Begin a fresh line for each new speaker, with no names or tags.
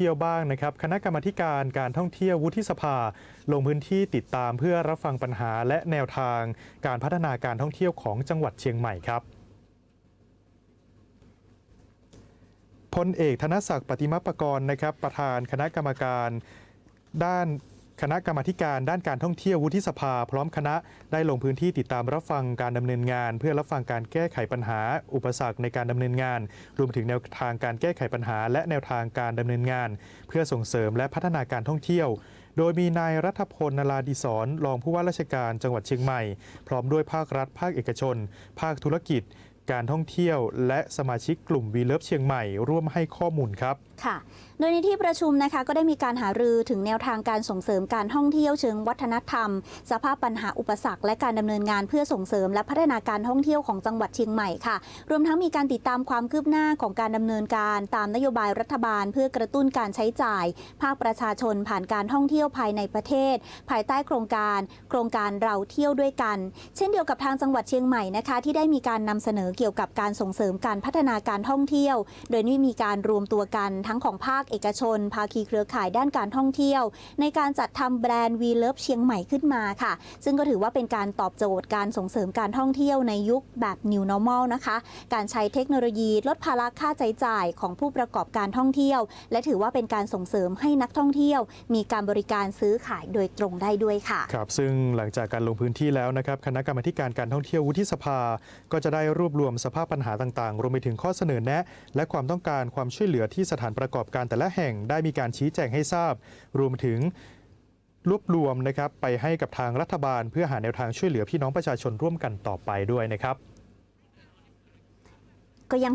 ที่ยวบ้างนะครับ คณะกรรมาการการท่องเที่ยววุฒิสภา ลงพื้นที่ติดตามเพื่อรับฟังปัญหาและแนวทางการพัฒนาการท่องเที่ยวของจังหวัดเชียงใหม่ครับพลเอกธนศักดิ์ปฏิมาประกรณ์นะครับ ประธานคณะกรรมการด้าน คณะกรรมาการด้านการท่องเที่ยววุฒิสภา พร้อมคณะได้ลงพื้นที่ติดตามรับฟังการดำเนินงาน เพื่อรับฟังการแก้ไขปัญหา อุปสรรคในการดำเนินงาน รวมถึงแนวทางการแก้ไขปัญหา และแนวทางการดำเนินงาน เพื่อส่งเสริมและพัฒนาการท่องเที่ยว โดยมีนายรัฐพลนราดิศรรองผู้ว่าราชการจังหวัดเชียงใหม่ พร้อมด้วยภาครัฐ ภาคเอกชน ภาคธุรกิจ การท่องเที่ยว และสมาชิกกลุ่มวีเลิฟเชียงใหม่ ร่วมให้ข้อมูลครับ
ค่ะ โดยในที่ประชุมนะคะก็ได้มีการหารือถึงแนวทางการส่งเสริมการท่องเที่ยวเชิงวัฒนธรรม สภาพปัญหาอุปสรรค และการดำเนินงานเพื่อส่งเสริม และพัฒนาการท่องเที่ยวของจังหวัดเชียงใหม่ค่ะ รวมทั้งมีการติดตามความคืบหน้าของการดำเนินการตามนโยบายรัฐบาล เพื่อกระตุ้นการใช้จ่าย ภาคประชาชนผ่านการท่องเที่ยวภายในประเทศ ภายใต้โครงการ โครงการเราเที่ยวด้วยกัน เช่นเดียวกับทางจังหวัดเชียงใหม่นะคะที่ได้มีการนำเสนอเกี่ยวกับการส่งเสริมการพัฒนาการท่องเที่ยว โดยนี่มีการรวมตัวกันทั้งของภาคเอกชน ภาคีเครือข่ายด้านการท่องเที่ยว ในการจัดทำแบรนด์วีเลิฟเชียงใหม่ขึ้นมาค่ะ ซึ่งก็ถือว่าเป็นการตอบโจทย์การส่งเสริมการท่องเที่ยวในยุคแบบ New Normal นะคะ การใช้เทคโนโลยีลดภาระค่าใช้จ่ายของผู้ประกอบการท่องเที่ยว และถือว่าเป็นการส่งเสริมให้นักท่องเที่ยว มีการบริการซื้อขายโดยตรงได้ด้วยค่ะ
ครับซึ่งหลังจากการลงพื้นที่แล้วนะครับคณะกรรมการการท่องเที่ยววุฒิสภาก็จะได้รวบรวมสภาพปัญหาต่างๆ รวมไปถึงข้อเสนอแนะ และความต้องการความช่วยเหลือที่สถานประกอบการแต่ละแห่งได้มีการชี้แจงให้ทราบ รวมถึงรวบรวมนะครับไปให้กับทางรัฐบาล เพื่อหาแนวทางช่วยเหลือพี่น้องประชาชนร่วมกันต่อไปด้วยนะครับ
ก็ยัง